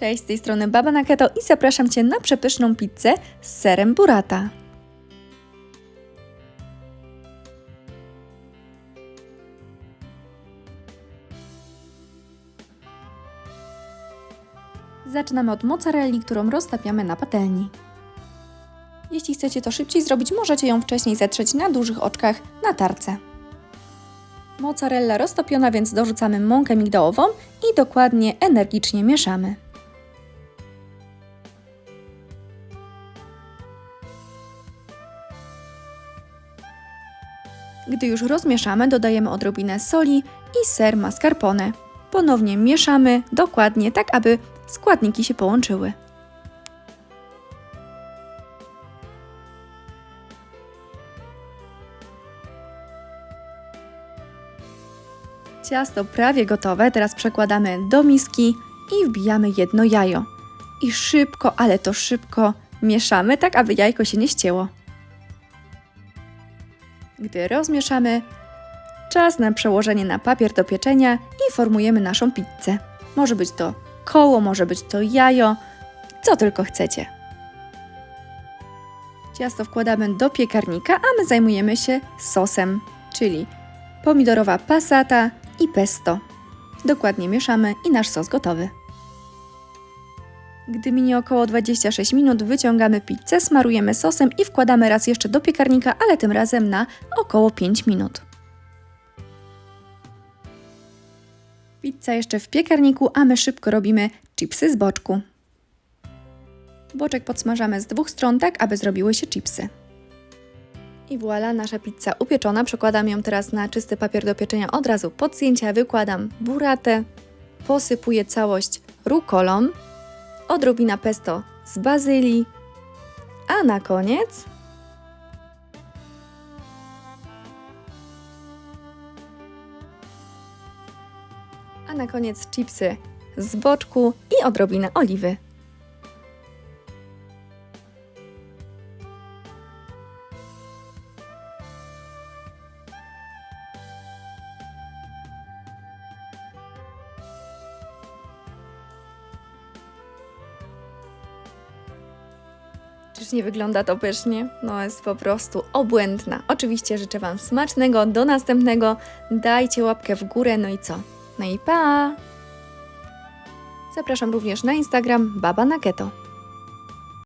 Cześć, z tej strony Baba na Keto i zapraszam Cię na przepyszną pizzę z serem burrata. Zaczynamy od mozzarelli, którą roztapiamy na patelni. Jeśli chcecie to szybciej zrobić, możecie ją wcześniej zetrzeć na dużych oczkach na tarce. Mozzarella roztopiona, więc dorzucamy mąkę migdałową i dokładnie energicznie mieszamy. Gdy już rozmieszamy, dodajemy odrobinę soli i ser mascarpone. Ponownie mieszamy dokładnie, tak aby składniki się połączyły. Ciasto prawie gotowe, teraz przekładamy do miski i wbijamy jedno jajo. I szybko, ale to szybko mieszamy, tak aby jajko się nie ścięło. Gdy rozmieszamy, czas na przełożenie na papier do pieczenia i formujemy naszą pizzę. Może być to koło, może być to jajo, co tylko chcecie. Ciasto wkładamy do piekarnika, a my zajmujemy się sosem, czyli pomidorowa passata i pesto. Dokładnie mieszamy i nasz sos gotowy. Gdy minie około 26 minut, wyciągamy pizzę, smarujemy sosem i wkładamy raz jeszcze do piekarnika, ale tym razem na około 5 minut. Pizza jeszcze w piekarniku, a my szybko robimy chipsy z boczku. Boczek podsmażamy z dwóch stron, tak aby zrobiły się chipsy. I voilà, nasza pizza upieczona. Przekładam ją teraz na czysty papier do pieczenia od razu pod zdjęcia. Wykładam buratę, posypuję całość rukolą, odrobina pesto z bazylii, a na koniec a na koniec chipsy z boczku i odrobinę oliwy. Czyż nie wygląda to pysznie? No jest po prostu obłędna. Oczywiście życzę Wam smacznego, do następnego. Dajcie łapkę w górę, no i co? No i pa! Zapraszam również na Instagram Baba na Keto.